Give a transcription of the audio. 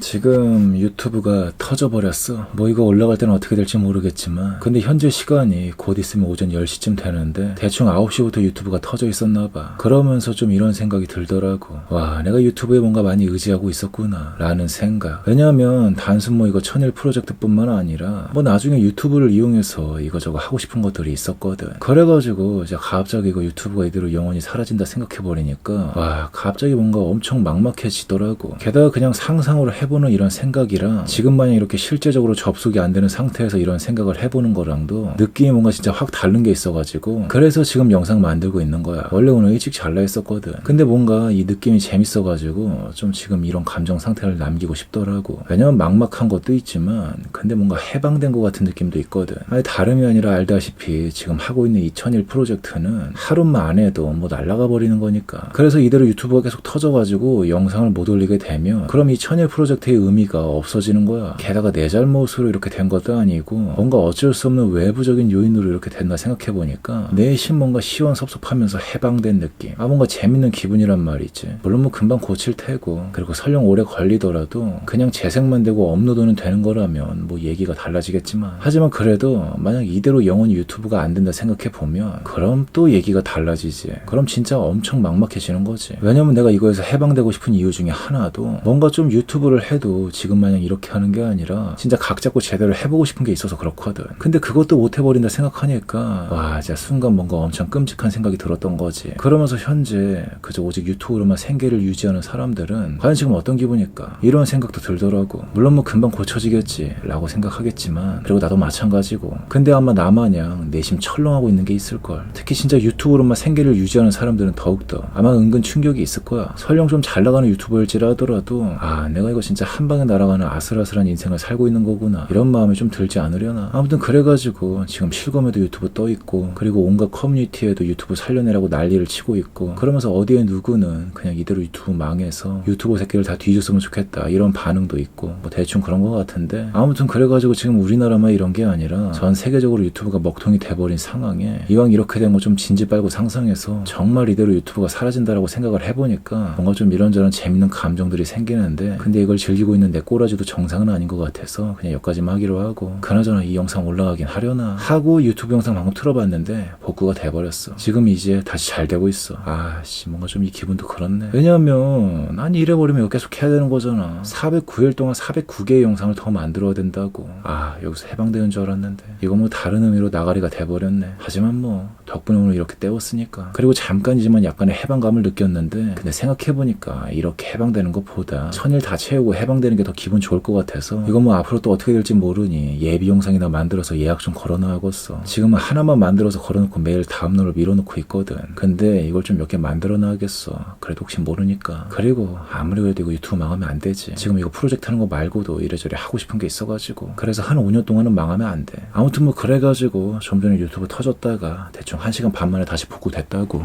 지금 유튜브가 터져버렸어. 뭐 이거 올라갈 때는 어떻게 될지 모르겠지만. 근데 현재 시간이 곧 있으면 오전 10시쯤 되는데 대충 9시부터 유튜브가 터져 있었나 봐. 그러면서 좀 이런 생각이 들더라고. 와, 내가 유튜브에 뭔가 많이 의지하고 있었구나. 라는 생각. 왜냐면 단순 뭐 이거 천일 프로젝트뿐만 아니라 뭐 나중에 유튜브를 이용해서 이거저거 하고 싶은 것들이 있었거든. 그래가지고 이제 갑자기 이거 유튜브가 이대로 영원히 사라진다 생각해버리니까 와, 갑자기 뭔가 엄청 막막해지더라고. 게다가 그냥 상상으로 해 보는 이런 생각이랑 지금 마냥 이렇게 실제적으로 접속이 안 되는 상태에서 이런 생각을 해보는 거랑도 느낌이 뭔가 진짜 확 다른 게 있어가지고 그래서 지금 영상 만들고 있는 거야. 원래 오늘 일찍 잘라 했었거든. 근데 뭔가 이 느낌이 재밌어가지고 좀 지금 이런 감정 상태를 남기고 싶더라고. 왜냐면 막막한 것도 있지만 근데 뭔가 해방된 것 같은 느낌도 있거든. 아니 다름이 아니라 알다시피 지금 하고 있는 2001 프로젝트는 하루만 안 해도 뭐 날아가 버리는 거니까. 그래서 이대로 유튜브가 계속 터져가지고 영상을 못 올리게 되면 그럼 2001 프로젝트 의 의미가 없어지는 거야. 게다가 내 잘못으로 이렇게 된 것도 아니고 뭔가 어쩔 수 없는 외부적인 요인으로 이렇게 됐나 생각해 보니까 내심 뭔가 시원섭섭하면서 해방된 느낌. 아 뭔가 재밌는 기분이란 말이지. 물론 뭐 금방 고칠 테고 그리고 설령 오래 걸리더라도 그냥 재생만 되고 업로드는 되는 거라면 뭐 얘기가 달라지겠지만 하지만 그래도 만약 이대로 영원히 유튜브가 안 된다 생각해 보면 그럼 또 얘기가 달라지지. 그럼 진짜 엄청 막막해지는 거지. 왜냐면 내가 이거에서 해방되고 싶은 이유 중에 하나도 뭔가 좀 유튜브를 해도 지금 마냥 이렇게 하는 게 아니라 진짜 각 잡고 제대로 해보고 싶은 게 있어서 그렇거든. 근데 그것도 못 해버린다 생각하니까 와 진짜 순간 뭔가 엄청 끔찍한 생각이 들었던 거지. 그러면서 현재 그저 오직 유튜브로만 생계를 유지하는 사람들은 과연 지금 어떤 기분일까? 이런 생각도 들더라고. 물론 뭐 금방 고쳐지겠지 라고 생각하겠지만 그리고 나도 마찬가지고. 근데 아마 나마냥 내심 철렁하고 있는 게 있을걸. 특히 진짜 유튜브로만 생계를 유지하는 사람들은 더욱더 아마 은근 충격이 있을 거야. 설령 좀 잘 나가는 유튜버일지라더라도 아 내가 이거 진짜 한 방에 날아가는 아슬아슬한 인생을 살고 있는 거구나. 이런 마음이 좀 들지 않으려나. 아무튼 그래가지고 지금 실검에도 유튜브 떠 있고 그리고 온갖 커뮤니티에도 유튜브 살려내라고 난리를 치고 있고 그러면서 어디에 누구는 그냥 이대로 유튜브 망해서 유튜브 새끼를 다 뒤졌으면 좋겠다. 이런 반응도 있고 뭐 대충 그런 거 같은데. 아무튼 그래가지고 지금 우리나라만 이런 게 아니라 전 세계적으로 유튜브가 먹통이 돼버린 상황에 이왕 이렇게 된 거 좀 진지 빨고 상상해서 정말 이대로 유튜브가 사라진다라고 생각을 해보니까 뭔가 좀 이런저런 재밌는 감정들이 생기는데 근데 이걸 즐기고 있는 내 꼬라지도 정상은 아닌 것 같아서 그냥 여기까지만 하기로 하고 그나저나 이 영상 올라가긴 하려나 하고 유튜브 영상 방금 틀어봤는데 복구가 돼버렸어. 지금 이제 다시 잘 되고 있어. 아씨 뭔가 좀 이 기분도 그렇네. 왜냐면 난 이래버리면 이거 계속 해야 되는 거잖아. 409일 동안 409개의 영상을 더 만들어야 된다고. 아 여기서 해방되는 줄 알았는데. 이거 뭐 다른 의미로 나가리가 돼버렸네. 하지만 뭐 덕분에 오늘 이렇게 때웠으니까. 그리고 잠깐이지만 약간의 해방감을 느꼈는데 근데 생각해보니까 이렇게 해방되는 것보다 천일 다 채우고 해방되는 게 더 기분 좋을 것 같아서 이거 뭐 앞으로 또 어떻게 될지 모르니 예비 영상이나 만들어서 예약 좀 걸어놔야겠어. 지금은 하나만 만들어서 걸어놓고 매일 다음날로 밀어놓고 있거든. 근데 이걸 좀 몇 개 만들어놔야겠어. 그래도 혹시 모르니까. 그리고 아무리 그래도 이거 유튜브 망하면 안 되지. 지금 이거 프로젝트 하는 거 말고도 이래저래 하고 싶은 게 있어가지고. 그래서 한 5년 동안은 망하면 안 돼. 아무튼 뭐 그래가지고 좀 전에 유튜브 터졌다가 대충 1시간 반 만에 다시 복구됐다고